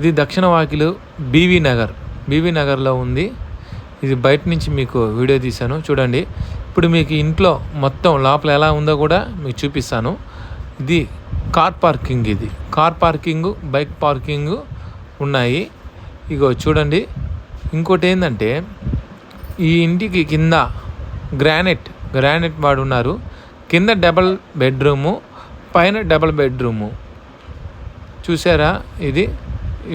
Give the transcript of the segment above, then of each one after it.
ఇది దక్షిణ వాకిలు బీవీ నగర్. బీవీ నగర్లో ఉంది. ఇది బయట నుంచి మీకు వీడియో తీశాను. చూడండి. ఇప్పుడు మీకు ఇంట్లో మొత్తం లోపల ఎలా ఉందో కూడా మీకు చూపిస్తాను. ఇది కార్ పార్కింగ్ ఇది. కార్ పార్కింగ్ బైక్ పార్కింగ్ ఉన్నాయి. ఇగో చూడండి. ఇంకోటి ఏంటంటే ఈ ఇంటికి కింద గ్రానైట్ గ్రానైట్ వాడు ఉన్నారు. కింద డబల్ బెడ్రూము పైన డబల్ బెడ్రూము. చూసారా ఇది?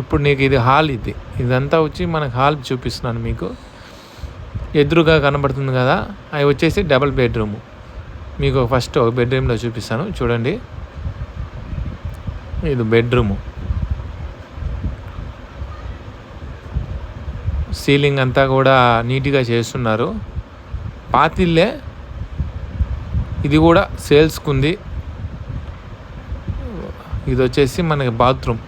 ఇప్పుడు నీకు ఇది హాల్ ఇది. ఇదంతా వచ్చి మనకు హాల్ చూపిస్తున్నాను మీకు. ఎదురుగా కనబడుతుంది కదా అవి వచ్చేసి డబల్ బెడ్రూమ్ మీకు ఫస్ట్ ఒక బెడ్రూమ్లో చూపిస్తాను చూడండి. ఇది బెడ్రూము సీలింగ్ అంతా కూడా నీట్గా చేస్తున్నారు. పాతిల్లే. ఇది కూడా సేల్స్కుంది ఇది వచ్చేసి మనకి బాత్రూమ్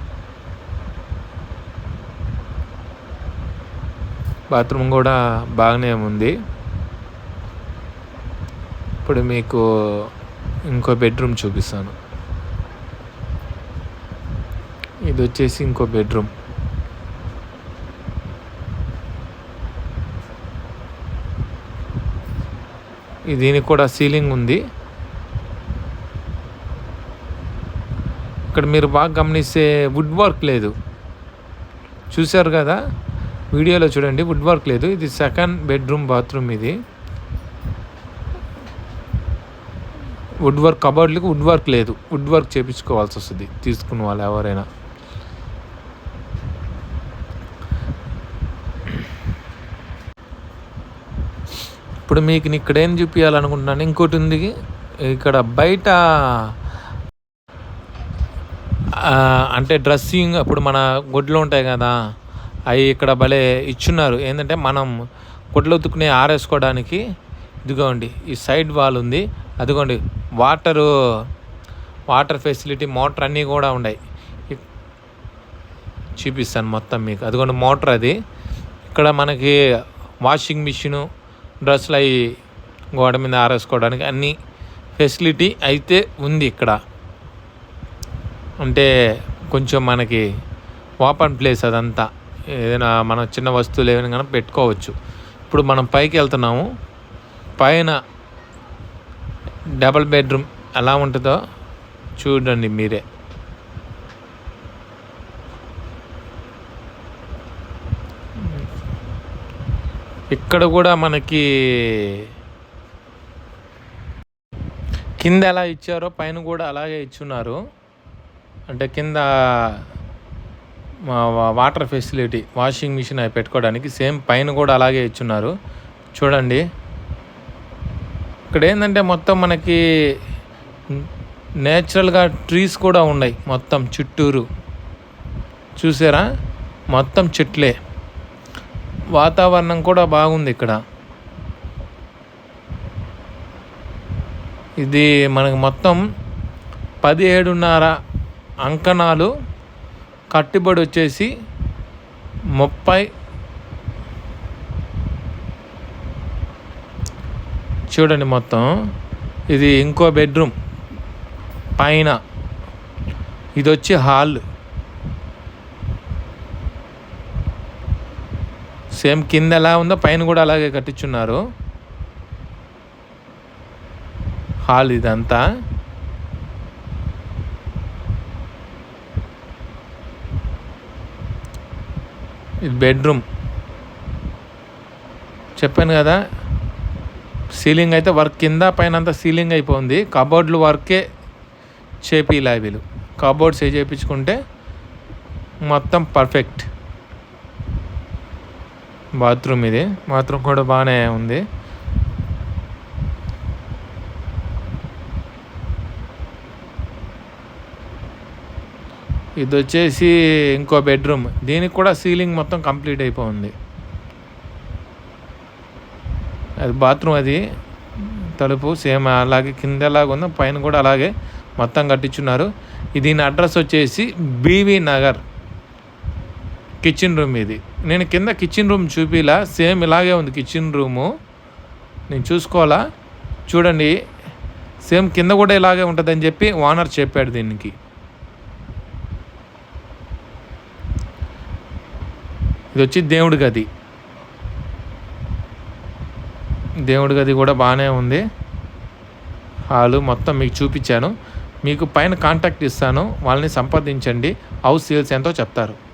బాత్రూమ్ కూడా బాగానే ఉంది. ఇప్పుడు మీకు ఇంకో బెడ్రూమ్ చూపిస్తాను. ఇది వచ్చేసి ఇంకో బెడ్రూమ్. దీనికి కూడా సీలింగ్ ఉంది. ఇక్కడ మీరు బాగా గమనిస్తే వుడ్ వర్క్ లేదు. చూశారు కదా? వీడియోలో చూడండి వుడ్ వర్క్ లేదు. ఇది సెకండ్ బెడ్రూమ్ బాత్రూమ్ ఇది. వుడ్ వర్క్ కబోర్డ్లకు వుడ్ వర్క్ లేదు. వుడ్ వర్క్ చేయించుకోవాల్సి వస్తుంది తీసుకున్న వాళ్ళు ఎవరైనా. ఇప్పుడు మీకు ఇక్కడ ఏం చూపించాలనుకుంటున్నాను ఇంకోటి ఉంది. ఇక్కడ బయట అంటే డ్రెస్సింగ్ ఇప్పుడు మన గొడ్లు ఉంటాయి కదా. అవి ఇక్కడ భలే ఇచ్చున్నారు. ఏంటంటే మనం కొట్లు ఉతుకునే ఆరేసుకోవడానికి ఇదిగోండి ఈ సైడ్ వాల్ ఉంది. అదిగోండి వాటరు వాటర్ ఫెసిలిటీ మోటార్ అన్నీ కూడా ఉన్నాయి. చూపిస్తాను మొత్తం మీకు. అదిగోండి మోటార్ అది. ఇక్కడ మనకి వాషింగ్ మిషను డ్రెస్సులు అవి గోడ మీద ఆరేసుకోవడానికి అన్ని ఫెసిలిటీ అయితే ఉంది ఇక్కడ. అంటే కొంచెం మనకి ఓపెన్ ప్లేస్ అదంతా. ఏదైనా మన చిన్న వస్తువులు ఏమైనా కానీ పెట్టుకోవచ్చు. ఇప్పుడు మనం పైకి వెళ్తున్నాము. పైన డబల్ బెడ్రూమ్ ఎలా ఉంటుందో చూడండి మీరే. ఇక్కడ కూడా మనకి కింద ఎలా ఇచ్చారో పైన కూడా అలాగే ఇచ్చున్నారు. అంటే కింద వాటర్ ఫెసిలిటీ వాషింగ్ మిషన్ అవి పెట్టుకోవడానికి సేమ్ పైన కూడా అలాగే ఇచ్చున్నారు. చూడండి. ఇక్కడ ఏంటంటే మొత్తం మనకి నేచురల్గా ట్రీస్ కూడా ఉన్నాయి మొత్తం చుట్టూరు. చూసారా? మొత్తం చెట్లే. వాతావరణం కూడా బాగుంది ఇక్కడ. ఇది మనకు మొత్తం పదిహేడున్నర అంకణాలు కట్టుబడి వచ్చేసి ముప్పై చూడండి మొత్తం. ఇది ఇంకో బెడ్రూమ్. పైన. ఇది వచ్చి హాల్. సేమ్ కింద ఎలా ఉందో పైన కూడా అలాగే కట్టించున్నారు. హాల్ ఇదంతా. ఇది బెడ్రూమ్. చెప్పాను కదా సీలింగ్ అయితే వర్క్ కింద పైన అంతా సీలింగ్ అయిపోయింది. కబోర్డ్లు వర్కే చేపిలా వీళ్ళు. కబోర్డ్స్ ఏ చేయించుకుంటే మొత్తం పర్ఫెక్ట్. బాత్రూమ్ ఇది. బాత్రూమ్ కూడా బాగానే ఉంది. ఇది వచ్చేసి ఇంకో బెడ్రూమ్. దీనికి కూడా సీలింగ్ మొత్తం కంప్లీట్ అయిపోయింది. అది బాత్రూమ్ అది తలుపు సేమ్ అలాగే కింద ఎలాగ ఉందో పైన కూడా అలాగే మొత్తం కట్టించున్నారు. దీని అడ్రస్ వచ్చేసి బీవీ నగర్ కిచెన్ రూమ్ ఇది. నేను కింద కిచెన్ రూమ్ చూపిలా సేమ్ ఇలాగే ఉంది కిచెన్ రూము. నేను చూసుకోవాలా? చూడండి సేమ్ కింద కూడా ఇలాగే ఉంటుందని చెప్పి ఓనర్ చెప్పాడు దీనికి. ఇది వచ్చి దేవుడి గది. దేవుడి గది కూడా బాగానే ఉంది. హాలు మొత్తం మీకు చూపించాను. మీకు పైన కాంటాక్ట్ ఇస్తాను. వాళ్ళని సంప్రదించండి. హౌస్ సేల్స్ ఎంతో చెప్తారు.